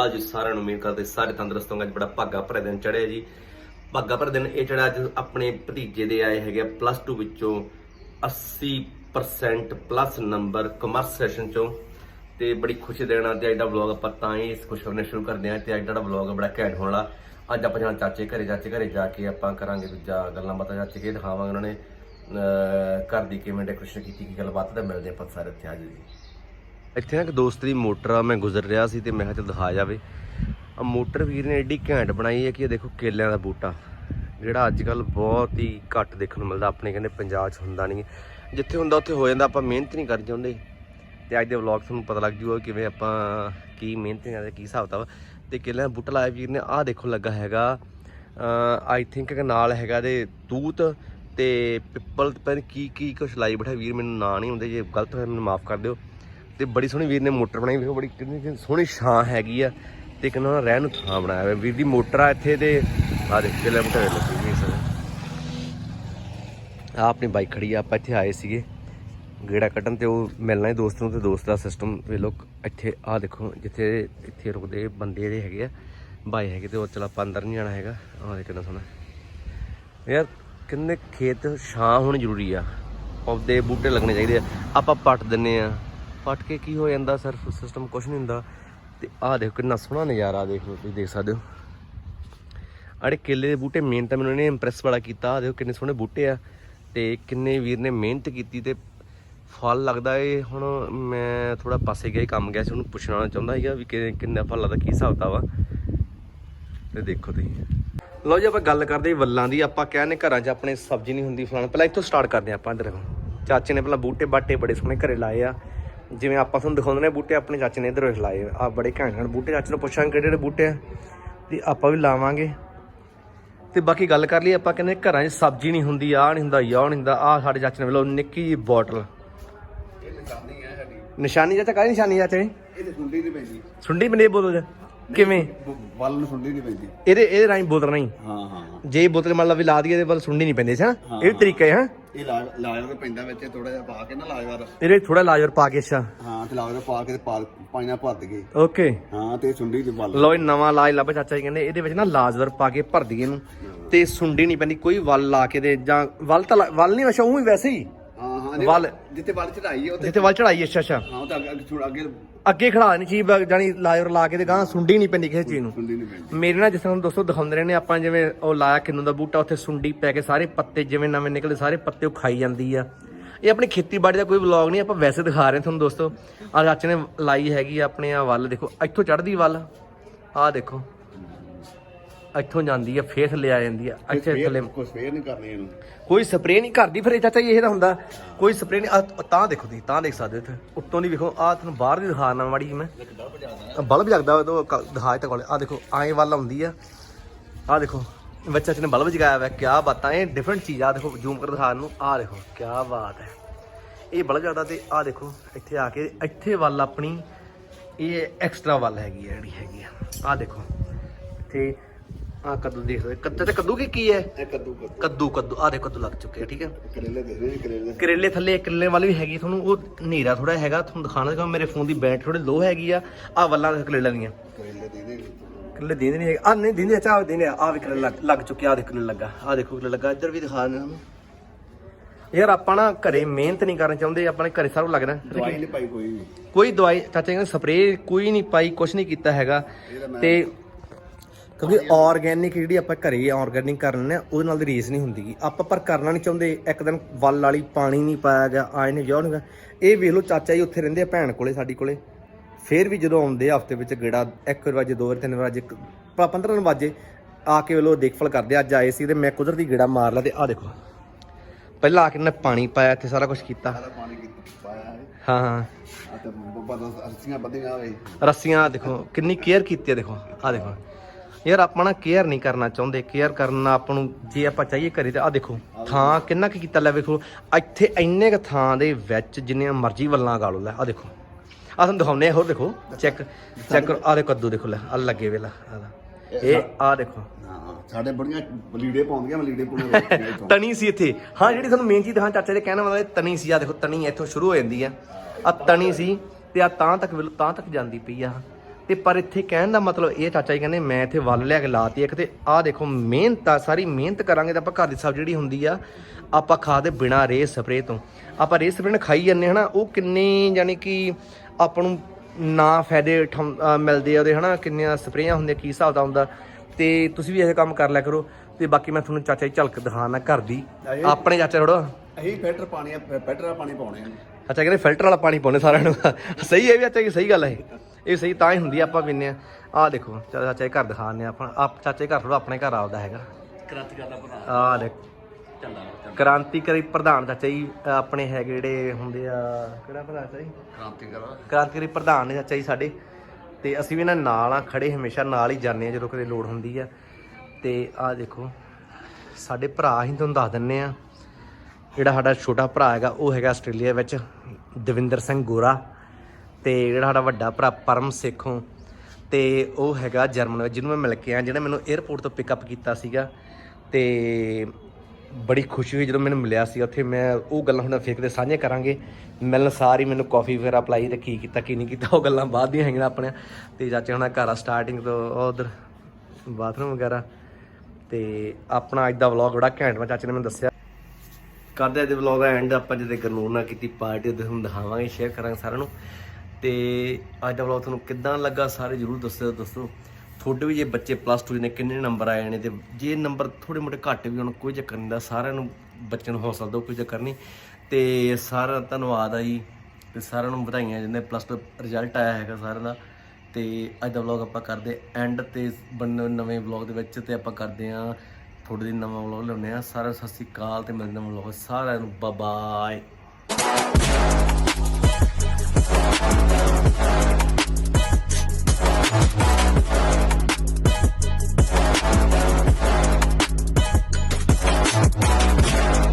ਅਕਾਲ ਜੀ ਸਾਰਿਆਂ ਨੂੰ ਉਮੀਦ ਕਰਦੇ ਸਾਰੇ ਤੰਦਰੁਸਤ ਹੋਣਗੇ ਅੱਜ ਬੜਾ ਭਾਗਾ ਭਰੇ ਦਿਨ ਚੜਿਆ ਜੀ। ਭਾਗਾ ਭਰੇ ਦਿਨ ਇਹ ਚੜਿਆ ਅੱਜ ਆਪਣੇ ਭਤੀਜੇ ਦੇ ਆਏ ਹੈਗੇ ਪਲੱਸ 2 ਵਿੱਚੋਂ 80% ਪਲੱਸ ਨੰਬਰ ਕਮਰਸ ਸੈਸ਼ਨ ਚੋਂ। ਤੇ ਬੜੀ ਖੁਸ਼ੀ ਦੇਣਾ ਤੇ ਅੱਜ ਦਾ ਵਲੌਗ ਆਪਾਂ ਤਾਂ ਹੀ ਇਸ ਖੁਸ਼ਖਬਰੀ ਨਾਲ ਸ਼ੁਰੂ ਕਰਦੇ ਹਾਂ ਤੇ ਅੱਜ ਦਾ ਵਲੌਗ ਬੜਾ ਘੈਂਟ ਹੋਣ ਵਾਲਾ। ਅੱਜ ਆਪਾਂ ਜਾਣਾ ਚਾਚੇ ਘਰੇ ਚਾਚੇ ਘਰੇ ਜਾ ਕੇ ਆਪਾਂ ਕਰਾਂਗੇ ਦੂਜਾ ਗੱਲਾਂ ਬਾਤਾਂ ਚਾਚੇ ਕੇ ਦਿਖਾਵਾਂਗੇ ਉਹਨਾਂ ਨੇ। ਅਹ, ਘਰ ਦੀ ਕਿਵੇਂ ਡੈਕੋਰੇਸ਼ਨ ਕੀਤੀ ਕੀ ਗੱਲਬਾਤ ਤਾਂ ਮਿਲਦੇ ਆਪਾਂ ਸਾਰੇ ਇੱਥੇ ਆ ਜੀ। ਇੱਥੇ ਨਾ ਇੱਕ ਦੋਸਤ ਦੀ ਮੋਟਰ ਆ, ਮੈਂ ਗੁਜ਼ਰ ਰਿਹਾ ਸੀ ਤੇ ਮੈਂ ਕਿਹਾ ਚੱਲ ਦਿਖਾ ਜਾਵੇ। ਆ ਮੋਟਰ ਵੀਰ ਨੇ ਐਡੀ ਘੈਂਟ ਬਣਾਈ ਹੈ ਕਿ ਇਹ ਦੇਖੋ ਕੇਲਿਆਂ ਦਾ ਬੂਟਾ। ਜਿਹੜਾ ਅੱਜ ਕੱਲ ਬਹੁਤ ਹੀ ਘੱਟ ਦੇਖਣ ਨੂੰ ਮਿਲਦਾ, ਆਪਣੇ ਕਹਿੰਦੇ ਪੰਜਾਬ 'ਚ ਹੁੰਦਾ ਨਹੀਂ ਜਿੱਥੇ ਹੁੰਦਾ, ਉੱਥੇ ਹੋ ਜਾਂਦਾ, ਆਪਾਂ ਮਿਹਨਤ ਨਹੀਂ ਕਰਦੇ ਹੁੰਦੇ। ਤੇ ਅੱਜ ਦੇ ਵਲੌਗ ਤੁਹਾਨੂੰ ਪਤਾ ਲੱਗ ਜੂਗਾ ਕਿਵੇਂ ਆਪਾਂ ਕੀ ਮਿਹਨਤ ਕਰਦੇ, ਕੀ ਹਿਸਾਬ ਵਾ ਤੇ ਕੇਲਿਆਂ ਦਾ ਬੂਟਾ ਲਾਇਆ ਵੀਰ ਨੇ, ਆਹ ਦੇਖੋ ਲੱਗਾ ਹੈਗਾ। ਆਈ ਥਿੰਕ ਕਿ ਨਾਲ ਹੈਗਾ ਦੇ ਤੂਤ ਤੇ ਪਿੱਪਲ ਤੇ ਕੀ ਕੀ ਕੁਛ ਲਾਈ ਬਿਠਾ। ਵੀਰ ਮੈਨੂੰ ਨਾਂ ਨਹੀਂ ਹੁੰਦੇ ਜੇ ਗਲਤ ਹੋਇਆ ਮੈਨੂੰ ਮਾਫ ਕਰ ਦਿਓ। ਤੇ ਬੜੀ ਸੋਹਣੀ ਵੀਰ ਨੇ ਮੋਟਰ ਬਣਾਈ, ਵੇਖੋ ਬੜੀ ਕਿੰਨੀ ਸੋਹਣੀ ਛਾਂ ਹੈਗੀ ਆ ਤੇ ਕਿੰਨਾ ਉਹਨਾਂ ਰਹਿਣ ਨੂੰ ਥਾਂ ਬਣਾਇਆ ਹੋਇਆ। ਵੀਰ ਦੀ ਮੋਟਰ ਆ ਇੱਥੇ ਤੇ ਆ ਦੇਖ ਕਿਲੋਮੀਟਰ ਲੱਗੀ ਹੋਈ ਸਰ ਆ ਆਪਣੀ ਬਾਈਕ ਖੜੀ ਆ, ਆਪਾਂ ਇੱਥੇ ਆਏ ਸੀਗੇ, ਗੇੜਾ ਕੱਢਣ ਤੇ ਉਹ ਮਿਲਣਾ ਹੈ ਦੋਸਤ ਨੂੰ ਤੇ ਦੋਸਤ ਦਾ ਸਿਸਟਮ ਵੇ ਲੋਕ ਇੱਥੇ ਆ ਦੇਖੋ, ਜਿੱਥੇ ਇੱਥੇ ਰੁਕਦੇ ਬੰਦੇ ਜਿਹੜੇ ਹੈਗੇ ਆ ਬਾਈ ਹੈਗੇ ਤੇ ਉਹ ਚਲ ਆਪਾਂ ਅੰਦਰ ਨਹੀਂ ਜਾਣਾ ਹੈਗਾ। ਆਹ ਦੇਖ ਕਿੰਨਾ ਸੋਹਣਾ। ਯਾਰ ਕਿੰਨੇ ਖੇਤ, ਛਾਂ ਹੋਣੀ ਜ਼ਰੂਰੀ ਆ। ਪੌਦੇ ਬੂਟੇ ਲੱਗਣੇ ਚਾਹੀਦੇ ਆ। ਆਪਾਂ ਪੱਟ ਦਿੰਨੇ ਆ। ਪੱਟ ਕੇ ਕੀ ਹੋ ਜਾਂਦਾ ਸਰਫ ਸਿਸਟਮ ਕੁਝ ਨਹੀਂ ਹੁੰਦਾ। ਤੇ ਆਹ ਦੇਖੋ ਕਿੰਨਾ ਸੋਹਣਾ ਨਜ਼ਾਰਾ ਦੇਖ ਲਓ ਤੁਸੀਂ, ਦੇਖ ਸਕਦੇ ਹੋ। ਅੜੇ ਕੇਲੇ ਦੇ ਬੂਟੇ ਮੇਨ ਤਾਂ ਮੈਨੂੰ ਇਹਨੇ ਇੰਪ੍ਰੈਸ ਬੜਾ ਕੀਤਾ। ਆਹ ਦੇਖੋ ਕਿੰਨੇ ਸੋਹਣੇ ਬੂਟੇ ਆ। ਤੇ ਕਿੰਨੇ ਵੀਰ ਨੇ ਮਿਹਨਤ ਕੀਤੀ ਤੇ ਫਲ ਲੱਗਦਾ ਏ। ਹੁਣ ਮੈਂ ਥੋੜਾ ਪਾਸੇ ਗਿਆ ਕੰਮ ਗਿਆ ਸੀ। ਉਹਨੂੰ ਪੁੱਛਣਾ ਚਾਹੁੰਦਾ ਸੀਗਾ ਵੀ ਕਿੰਨਾ ਫਲ ਲੱਗਦਾ, ਕੀ ਹਿਸਾਬ ਵਾ ਤੇ ਦੇਖੋ ਤੁਸੀਂ। ਲਓ ਜੀ, ਆਪਾਂ ਗੱਲ ਕਰਦੇ ਵੱਲਾਂ ਦੀ। ਆਪਾਂ ਕਹਿੰਦੇ ਘਰਾਂ 'ਚ ਆਪਣੇ ਸਬਜ਼ੀ ਨਹੀਂ ਹੁੰਦੀ ਫਲਾਣਾ। ਪਹਿਲਾਂ ਇੱਥੋਂ ਸਟਾਰਟ ਕਰਦੇ ਹਾਂ ਆਪਾਂ ਇੱਧਰ ਚਾਚੇ ਨੇ ਪਹਿਲਾਂ ਬੂਟੇ ਬਾਟੇ ਬੜੇ ਸੋਹਣੇ ਘਰੇ ਲਾਏ ਆ। ਜਿਵੇਂ ਆਪਾਂ ਤੁਹਾਨੂੰ ਦਿਖਾਉਂਦੇ ਨੇ ਬੂਟੇ ਆਪਣੇ ਚਾਚੇ ਨੇ ਇੱਧਰ ਲਾਏ ਆ ਬੜੇ ਘੈਂਟ ਘੈਂਟ ਬੂਟੇ ਚਾਚੇ ਨੂੰ ਪੁੱਛਾਂਗੇ ਕਿਹੜੇ ਕਿਹੜੇ ਬੂਟੇ ਆ। ਤੇ ਆਪਾਂ ਵੀ ਲਾਵਾਂਗੇ। ਤੇ ਬਾਕੀ ਗੱਲ ਕਰ ਲਈ ਆਪਾਂ ਕਹਿੰਦੇ ਘਰਾਂ 'ਚ ਸਬਜ਼ੀ ਨਹੀਂ ਹੁੰਦੀ ਆਹ ਨਹੀਂ ਹੁੰਦਾ ਯਾ ਨਹੀਂ ਹੁੰਦਾ ਆਹ ਸਾਡੇ ਚਾਚੇ ਨੇ ਵੇਲੋ ਨਿੱਕੀ ਜਿਹੀ ਬੋਟਲ। ਨਿਸ਼ਾਨੀ ਚਾਚਾ ਕਾਹਦੀ ਨਿਸ਼ਾਨੀ ਚਾਚੇ? ਇਹ ਤੇ ਸੁੰਡੀ ਨਹੀਂ ਪੈਂਦੀ। ਸੁੰਡੀ ਬਨੇ ਬੋਤਲ 'ਚ? ਕਿਵੇਂ? ਵੱਲ ਨੂੰ ਸੁੰਡੀ ਨਹੀਂ ਪੈਂਦੀ। ਇਹਦੇ ਇਹਦੇ ਰਾਹੀਂ ਬੋਤਲ ਨਹੀਂ? ਹਾਂ ਹਾਂ। ਜੇ ਬੋਤਲ ਮੰਨ ਲਾ ਵੀ ਲਾ ਦਈਏ ਤੇ ਬਲ ਸੁੰਡੀ ਨਹੀਂ ਪੈਂਦੀ ਸੀ ਹਾਂ ਇਹ ਵੀ ਤਰੀਕਾ ਹੈ ਹਾਂ? ਇਹ ਲਾਜ ਤੇ ਪੈਂਦਾ ਵਿੱਚ ਥੋੜਾ ਜਿਹਾ ਪਾ ਕੇ ਨਾ ਲਾਜਵਾਰ ਇਹਦੇ ਥੋੜਾ ਲਾਜਰ ਪਾ ਕੇ ਅੱਛਾ। ਹਾਂ ਤੇ ਲਾਜ ਪਾ ਕੇ ਤੇ ਪਾ ਪਾਣੀ ਨਾਲ ਭਰ ਦਈਏ। ਓਕੇ। ਹਾਂ ਤੇ ਸੁੰਡੀ ਦੇ ਵੱਲ। ਲੋ ਇਹ ਨਵਾਂ ਲਾਜ ਲੱਭ ਚਾਚਾ ਜੀ ਕਹਿੰਦੇ ਇਹਦੇ ਵਿੱਚ ਨਾ ਲਾਜਵਰ ਪਾ ਕੇ ਭਰ ਦਈਏ ਇਹਨੂੰ। ਤੇ ਸੁੰਡੀ ਨਹੀਂ ਪੈਂਦੀ ਕੋਈ ਵੱਲ ਲਾ ਕੇ ਦੇ ਜਾਂ ਵੱਲ ਤਾਂ ਲਾ- ਵੱਲ ਨਹੀਂ ਵਸ਼ਾ ਉਹ ਹੀ ਵੈਸੇ ਹੀ। ਹਾਂ ਵੱਲ। ਜਿੱਥੇ ਵੱਲ ਚੜਾਈ ਹੈ ਉੱਥੇ ਜਿੱਥੇ ਵੱਲ ਚੜਾਈ ਅੱਛਾ ਅੱਛਾ। ਹਾਂ ਉਹ ਤਾਂ ਅੱਗੇ ਥੋੜਾ ਅੱਗੇ ਅੱਗੇ ਖੜਾ ਨਹੀਂ ਚੀਜ਼ ਜਾਨੀ ਲਾਜਰ ਲਾ ਕੇ ਤੇ ਗਾਂ ਸੁੰਡੀ ਨਹੀਂ ਪੈਂਦੀ ਕਿਸੇ ਚੀਜ਼ ਨੂੰ। ਸੁੰਡੀ ਨਹੀਂ ਪੈਂਦੀ। ਮੇਰੇ ਨਾਲ ਜਿਸ ਤਰ੍ਹਾਂ ਦੋਸਤੋ ਦਿਖਾਉਂਦੇ ਰਹੇ ਨੇ ਆਪਾਂ ਜਿਵੇਂ ਉਹ ਲਾਇਆ ਕਿੰਨੂ ਦਾ ਬੂਟਾ ਉੱਥੇ ਸੁੰਡੀ ਪੈ ਕੇ ਸਾਰੇ ਪੱਤੇ ਜਿਵੇਂ ਨਵੇਂ ਨਿਕਲੇ ਸਾਰੇ ਪੱਤੇ ਉਹ ਖਾਈ ਜਾਂਦੀ ਆ। ਇਹ ਆਪਣੀ ਖੇਤੀਬਾੜੀ ਦਾ ਕੋਈ ਵਲੌਗ ਨਹੀਂ ਆਪਾਂ ਵੈਸੇ ਦਿਖਾ ਰਹੇ ਤੁਹਾਨੂੰ ਦੋਸਤੋ। ਆ ਚਾਚੇ ਨੇ ਲਾਈ ਹੈਗੀ ਆਪਣੇ ਆ ਵੱਲ ਦੇਖੋ ਇੱਥੋਂ ਚੜਦੀ ਵੱਲ। ਆਹ ਦੇਖੋ। ਇੱਥੋਂ ਜਾਂਦੀ ਆ ਫੇਰ ਥੱਲੇ ਆ ਜਾਂਦੀ ਆ ਇੱਥੇ ਥੱਲੇ ਕੁਝ ਫੇਰ ਨਹੀਂ ਕਰਨੀ ਇਹਨੂੰ। ਕੋਈ ਸਪਰੇਅ ਨਹੀਂ ਕਰਦੀ ਫਿਰ ਇਹ ਚਾਚਾ ਇਹ ਤਾਂ ਹੁੰਦਾ। ਕੋਈ ਸਪਰੇਅ ਨਹੀਂ ਤਾਂ ਦੇਖੋ ਤੁਸੀਂ ਤਾਂ ਦੇਖ ਸਕਦੇ ਹੋ ਇੱਥੇ। ਉੱਤੋਂ ਦੀ ਵੇਖੋ ਆਹ ਤੁਹਾਨੂੰ ਬਾਹਰ ਦੀ ਦਿਖਾਣਾ ਮਾੜੀ ਮੈਂ। ਬਲਬ ਜਗਦਾ ਉਹ ਤੋਂ ਦਿਖਾ ਕੋਲੇ। ਆਹ ਦੇਖੋ ਐਂ ਵੱਲ ਆਉਂਦੀ ਆ। ਆਹ ਦੇਖੋ ਬੱਚਾ ਚ ਨੇ ਬਲਬ ਜਗਾਇਆ ਹੋਇਆ ਕੀ ਬਾਤਾਂ ਇਹ ਡਿਫਰੈਂਟ ਚੀਜ਼ ਆ। ਦੇਖੋ ਜ਼ੂਮ ਕਰ ਦਿਖਾ ਨੂੰ ਆਹ ਦੇਖੋ ਕੀ ਬਾਤ ਹੈ। ਇਹ ਬਲਬ ਜਗਦਾ ਤੇ ਆਹ ਦੇਖੋ ਇੱਥੇ ਆ ਕੇ ਇੱਥੇ ਵੱਲ ਆਪਣੀ ਇਹ ਐਕਸਟਰਾ ਵੱਲ ਹੈਗੀ ਹੈ ਜਿਹੜੀ ਹੈਗੀ ਆ। ਆਹ ਦੇਖੋ ਤੇ ਆਹ ਕੱਦੂ ਦੇਖ ਸਕਦੇ ਕੱਦੂ ਤੇ ਕੱਦੂ ਕੀ ਕੀ ਹੈ? ਇਹ ਕੱਦੂ ਕੱਦੂ। ਕੱਦੂ ਕੱਦੂ ਆ ਦੇਖੋ ਕੱਦੂ ਲੱਗ ਚੁੱਕੇ ਆ ਠੀਕ ਹੈ ਕਰੇਲੇ ਦੇ ਨੇ ਕਰੇਲੇ। ਕਰੇਲੇ ਥੱਲੇ ਕਰੇਲੇ ਵਾਲੀ ਵੀ ਹੈਗੀ ਤੁਹਾਨੂੰ ਉਹ ਹਨੇਰਾ ਥੋੜਾ ਹੈਗਾ ਤੁਹਾਨੂੰ ਦਿਖਾਣਾ ਕਿ ਮੇਰੇ ਫੋਨ ਦੀ ਬੈਟਰੀ ਥੋੜੀ ਲੋ ਹੈਗੀ ਆ ਆ ਵੱਲਾਂ ਦੇ ਕਰੇਲੇ ਦੀਆਂ। ਕਰੇਲੇ ਦੇ ਦੇ। ਕਰੇਲੇ ਦੇਦੇ ਨਹੀਂ ਹੈਗੇ ਆ ਨਹੀਂ ਦਿੰਦੇ ਅੱਛਾ ਆ ਦਿੰਦੇ ਆ ਆਹ ਵੀ ਕਰੇਲਾ ਲੱਗ- ਲੱਗ ਚੁੱਕਿਆ ਆ ਦੇ ਕਰੇਲਾ ਲੱਗਾ ਆ ਦੇਖੋ ਕਰੇਲਾ ਲੱਗਾ ਇੱਧਰ ਵੀ ਦਿਖਾ ਦਿੰਦੇ ਯਾਰ ਆਪਾਂ ਨਾ ਘਰੇ ਮਿਹਨਤ ਨਹੀਂ ਕਰਨਾ ਚਾਹੁੰਦੇ ਆਪਾਂ ਨੇ ਘਰੇ ਸਾਰਾ ਕੁਝ ਲੱਗਦਾ ਦਵਾਈ ਨਹੀਂ ਪਾਈ ਕੋਈ ਵੀ। ਕੋਈ ਦਵਾਈ ਚਾਚਾ ਕਹਿੰਦੇ ਸਪਰੇਅ ਕੋਈ ਨਹੀਂ ਪਾਈ ਕੁਝ ਨਹੀਂ ਕੀਤਾ ਹੈਗਾ। ਤੇ ਕਿਉਂਕਿ ਆਰਗੈਨਿਕ ਜਿਹੜੀ ਆਪਾਂ ਘਰੇ ਆਰਗੈਨਿਕ ਕਰਨੇ ਆ ਉਹਦੇ ਨਾਲ ਦੀ ਰੀਸ ਨਹੀਂ ਹੁੰਦੀ ਗੀ। ਆਪਾਂ ਪਰ ਕਰਨਾ ਨਹੀਂ ਚਾਹੁੰਦੇ ਇੱਕ ਦਿਨ ਵੱਲ ਵਾਲੀ ਪਾਣੀ ਨਹੀਂ ਪਾਇਆ ਗਿਆ ਆਏ ਨੇ ਜੋ ਨਹੀਂ ਇਹ ਵੇਖ ਲਓ ਚਾਚਾ ਜੀ ਉੱਥੇ ਰਹਿੰਦੇ ਆ ਭੈਣ ਕੋਲੇ ਸਾਡੀ ਕੋਲੇ। ਫੇਰ ਵੀ ਜਦੋਂ ਆਉਂਦੇ ਆ ਹਫ਼ਤੇ ਵਿੱਚ ਗੇੜਾ ਇੱਕ ਵਾਰ ਵਜੇ ਦੋ ਵਾਰ ਤਿੰਨ ਵਾਰ ਵਜੇ 15 ਦਿਨ ਵਜੇ ਆ ਕੇ ਵੇਲੋ ਦੇਖਭਲ ਕਰਦੇ ਆ। ਅੱਜ ਆਏ ਸੀ ਤੇ ਮੈਂ ਕੁਦਰਤੀ ਗੇੜਾ ਮਾਰ ਲਿਆ ਤੇ ਆ ਦੇਖੋ। ਪਹਿਲਾਂ ਆ ਕੇ ਨੇ ਪਾਣੀ ਪਾਇਆ ਇੱਥੇ ਸਾਰਾ ਕੁਝ ਕੀਤਾ। ਸਾਰਾ ਪਾਣੀ ਪਾਇਆ ਹੈ ਹਾਂ ਹਾਂ। ਆ ਤੇ ਬੱਬਾ ਅਰਸੀਆਂ ਬੱਦੀਆਂ ਆਵੇ ਰੱਸੀਆਂ ਦੇਖੋ ਕਿੰਨੀ ਕੇਅਰ ਕੀਤੀ ਹੈ ਦੇਖੋ। ਆ ਦੇਖੋ। ਯਾਰ ਆਪਾਂ ਨਾ ਕੇਅਰ ਨਹੀਂ ਕਰਨਾ ਚਾਹੁੰਦੇ ਕੇਅਰ ਕਰਨਾ ਆਪਾਂ ਨੂੰ ਜੇ ਆਪਾਂ ਚਾਹੀਏ ਕਰੀ ਤਾਂ ਆ ਦੇਖੋ ਥਾਂ ਕਿੰਨਾ ਕੁ ਕੀਤਾ ਲੈ ਵੇਖੋ ਇੱਥੇ ਇੰਨੇ ਕ ਥਾਂ ਦੇ ਵਿੱਚ ਜਿੰਨੀਆਂ ਮਰਜ਼ੀ ਵੱਲਾਂ ਗਾ ਲਓ ਲੈ ਆ ਦੇਖੋ। ਆ ਤੁਹਾਨੂੰ ਦਿਖਾਉਨੇ ਆ ਹੋਰ ਦੇਖੋ ਚੈੱਕ ਚੈੱਕ ਆ ਦੇ ਕੱਦੂ ਦੇਖੋ ਲੈ ਆ ਲੱਗੇ ਵੇਲਾ। ਇਹ ਆ ਦੇਖੋ। ਹਾਂ ਸਾਡੇ ਬੜੀਆਂ ਲੀੜੇ ਪਾਉਂਦੀਆਂ ਮੈਂ ਲੀੜੇ ਪੁਣੇ ਤਣੀ ਸੀ ਇੱਥੇ। ਹਾਂ ਜਿਹੜੀ ਤੁਹਾਨੂੰ ਮੇਨ ਚੀਜ਼ ਦਿਖਾਂ ਚਾਚਾ ਦੇ ਕਹਿਣ ਵਾਲਾ ਤਣੀ ਸੀ ਆ ਦੇਖੋ ਤਣੀ ਇੱਥੋਂ ਸ਼ੁਰੂ ਹੋ ਜਾਂਦੀ ਆ। ਆ ਤਣੀ ਸੀ ਤੇ ਆ ਤਾਂ ਤੱਕ ਤਾਂ ਤੱਕ ਜਾਂਦੀ ਪਈ ਆ। ਤੇ ਪਰ ਇੱਥੇ ਕਹਿਣ ਦਾ ਮਤਲਬ ਇਹ ਚਾਚਾ ਜੀ ਕਹਿੰਦੇ ਮੈਂ ਇੱਥੇ ਵੱਲ ਲਿਆ ਕੇ ਲਾਤੀ ਇੱਕ ਤੇ ਆਹ ਦੇਖੋ ਮਿਹਨਤ ਆ ਸਾਰੀ ਮਿਹਨਤ ਕਰਾਂਗੇ ਤਾਂ ਆਪਾਂ ਘਰ ਦੀ ਸਬਜ਼ੀ ਜਿਹੜੀ ਹੁੰਦੀ ਆ ਆਪਾਂ ਖਾ ਦੇ ਬਿਨਾ ਰੇ ਸਪਰੇ ਤੋਂ। ਆਪਾਂ ਰੇ ਸਪਰੇ ਨਾਲ ਖਾਈ ਜਾਂਦੇ ਹਨਾ ਉਹ ਕਿੰਨੇ ਯਾਨੀ ਕਿ ਆਪਾਂ ਨੂੰ ਨਾ ਫਾਇਦੇ ਮਿਲਦੇ ਆ ਉਹਦੇ ਹਨਾ ਕਿੰਨੀਆਂ ਸਪਰੇਆਂ ਹੁੰਦੀਆਂ ਕੀ ਹਿਸਾਬ ਦਾ ਹੁੰਦਾ। ਤੇ ਤੁਸੀਂ ਵੀ ਇਹ ਕੰਮ ਕਰ ਲਿਆ ਕਰੋ ਤੇ ਬਾਕੀ ਮੈਂ ਤੁਹਾਨੂੰ ਚਾਚਾ ਜੀ ਝਲਕ ਦਿਖਾਣਾ ਘਰ ਦੀ। ਆਪਣੇ ਚਾਚਾ ਥੋੜਾ ਅਸੀਂ ਫਿਲਟਰ ਪਾਣੀ ਫਿਲਟਰ ਪਾਣੀ ਪਾਉਣੇ ਆ। ਅੱਛਾ ਕਹਿੰਦੇ ਫਿਲਟਰ ਵਾਲਾ ਪਾਣੀ ਪਾਉਣੇ ਸਾਰਿਆਂ ਨੂੰ। ਸਹੀ ਹੈ ਵੀ ਅੱਛਾ ਕਿ ਸਹੀ ਗੱਲ ਹੈ। ਇਹ। ਸਹੀ ਤਾਂ ਹੀ ਹੁੰਦੀ ਆ ਆਪਾਂ ਪੀਂਦੇ ਆ। ਆਹ ਦੇਖੋ ਚਾਚਾ ਘਰ ਦਿਖਾਉਂਦੇ ਆ ਆਪਾਂ। ਆਪ ਚਾਚੇ ਘਰ ਥੋੜਾ ਆਪਣੇ ਘਰ ਆਪਦਾ ਹੈਗਾ। ਕ੍ਰਾਂਤੀ ਕਰਦਾ ਪਤਾ ਆਹ ਦੇਖ। ਕ੍ਰਾਂਤੀਕਾਰੀ ਪ੍ਰਧਾਨ ਚਾਚਾ ਜੀ ਆਪਣੇ ਹੈਗੇ ਜਿਹੜੇ ਹੁੰਦੇ ਆ ਕਿਹੜਾ ਪ੍ਰਧਾਨ ਚਾਚਾ ਜੀ? ਕ੍ਰਾਂਤੀ ਕਰਾ ਕ੍ਰਾਂਤੀਕਾਰੀ ਪ੍ਰਧਾਨ ਨੇ ਚਾਚਾ ਜੀ ਸਾਡੇ। ਤੇ ਅਸੀਂ ਵੀ ਇਹਨਾਂ ਨਾਲ ਆ ਖੜੇ ਹਮੇਸ਼ਾ ਨਾਲ ਹੀ ਜਾਂਦੇ ਆ ਜਦੋਂ ਕਦੇ ਲੋੜ ਹੁੰਦੀ ਆ। ਤੇ ਆਹ ਦੇਖੋ ਸਾਡੇ ਭਰਾ ਹੀ ਤੁਹਾਨੂੰ ਦੱਸ ਦਿੰਨੇ ਆ। ਜਿਹੜਾ ਸਾਡਾ ਛੋਟਾ ਭਰਾ ਹੈਗਾ ਉਹ ਹੈਗਾ ਆਸਟ੍ਰੇਲੀਆ ਵਿੱਚ। ਦਵਿੰਦਰ ਸਿੰਘ ਗੋਰਾ। ਤੇ ਜਿਹੜਾ ਸਾਡਾ ਵੱਡਾ ਭਰਾ ਪਰਮ ਸੇਖੋਂ ਤੇ ਉਹ ਹੈਗਾ ਜਰਮਨ ਵਿੱਚ, ਜਿਹਨੂੰ ਮੈਂ ਮਿਲ ਕੇ ਆ ਜਿਹੜਾ ਮੈਨੂੰ 에ਅਰਪੋਰਟ ਤੋਂ ਪਿਕਅਪ ਕੀਤਾ ਸੀਗਾ ਤੇ ਬੜੀ ਖੁਸ਼ੀ ਹੋਈ ਜਦੋਂ ਮੈਨੂੰ ਮਿਲਿਆ ਸੀ। ਉੱਥੇ ਮੈਂ ਉਹ ਗੱਲਾਂ ਹੁਣ ਫੇਕ ਦੇ ਸਾਂਝੇ ਕਰਾਂਗੇ। ਮਿਲਣ ਸਾਰੀ ਮੈਨੂੰ ਕਾਫੀ ਵਗੈਰਾ ਪਲਾਈ ਤੇ ਕੀ ਕੀਤਾ, ਕੀ ਨਹੀਂ ਕੀਤਾ, ਉਹ ਗੱਲਾਂ ਬਾਅਦ ਦੀਆਂ ਹੈਗੀਆਂ ਆਪਣੇ ਤੇ ਚਾਚੇ ਹੁਣ ਘਰ ਆ ਸਟਾਰਟਿੰਗ ਤੋਂ ਉਧਰ ਬਾਥਰੂਮ ਵਗੈਰਾ। ਤੇ ਆਪਣਾ ਅੱਜ ਦਾ ਵਲੌਗ ਬੜਾ ਘੈਂਟ ਮੈਂ ਚਾਚੇ ਨੇ ਮੈਨੂੰ ਦੱਸਿਆ। ਕਰਦੇ ਅੱਜ ਵਲੌਗ ਦਾ ਐਂਡ ਆਪਾਂ ਜਿਹਦੇ ਕਾਨੂੰਨ ਨਾਲ ਕੀਤੀ ਪਾਰਟੀ ਉਹਦੇ ਤੁਹਾਨੂੰ ਦਿਖਾਵਾਂਗੇ ਸ਼ੇਅਰ ਕਰਾਂਗੇ ਸਾਰਿਆਂ ਨੂੰ। ਤੇ ਅੱਜ ਦਾ ਵਲੌਗ ਤੁਹਾਨੂੰ ਕਿੱਦਾਂ ਲੱਗਾ ਸਾਰੇ ਜਰੂਰ ਦੱਸਿਓ ਦੱਸੋ ਤੁਹਾਡੇ ਵੀ ਜੇ ਬੱਚੇ ਪਲੱਸ 2 ਨੇ ਕਿੰਨੇ ਨੰਬਰ ਆਏ ਨੇ ਤੇ ਜੇ ਨੰਬਰ ਥੋੜੇ ਮੋਟੇ ਘੱਟ ਵੀ ਹੋਣ, ਕੋਈ ਚੱਕਰ ਨਹੀਂ ਦਾ ਸਾਰਿਆਂ ਨੂੰ ਬੱਚਿਆਂ ਨੂੰ ਹੌਸਲਾ ਦਿਓ ਕੋਈ ਚੱਕਰ ਨਹੀਂ। ਤੇ ਸਾਰਾ ਧੰਨਵਾਦ ਆ ਜੀ, ਤੇ ਸਾਰਿਆਂ ਨੂੰ ਵਧਾਈਆਂ ਜਿੰਨੇ ਪਲੱਸ 2 ਰਿਜ਼ਲਟ ਆਇਆ ਹੈਗਾ ਸਾਰਿਆਂ ਦਾ। ਤੇ ਅੱਜ ਦਾ ਵਲੌਗ ਆਪਾਂ ਕਰਦੇ ਐਂਡ ਤੇ ਬਣ ਨਵੇਂ ਵਲੌਗ ਦੇ ਵਿੱਚ ਤੇ ਆਪਾਂ ਕਰਦੇ ਆ ਥੋੜੇ ਦਿਨ ਨਵਾਂ ਵਲੌਗ ਲਾਉਂਦੇ ਆ ਸਾਰਿਆਂ ਨੂੰ ਸਤਿ ਸ਼੍ਰੀ ਅਕਾਲ ਤੇ ਮਿਲਦੇ ਨਵਾਂ ਵਲੌਗ ਸਾਰਿਆਂ ਨੂੰ ਬਾਏ ਬਾਏ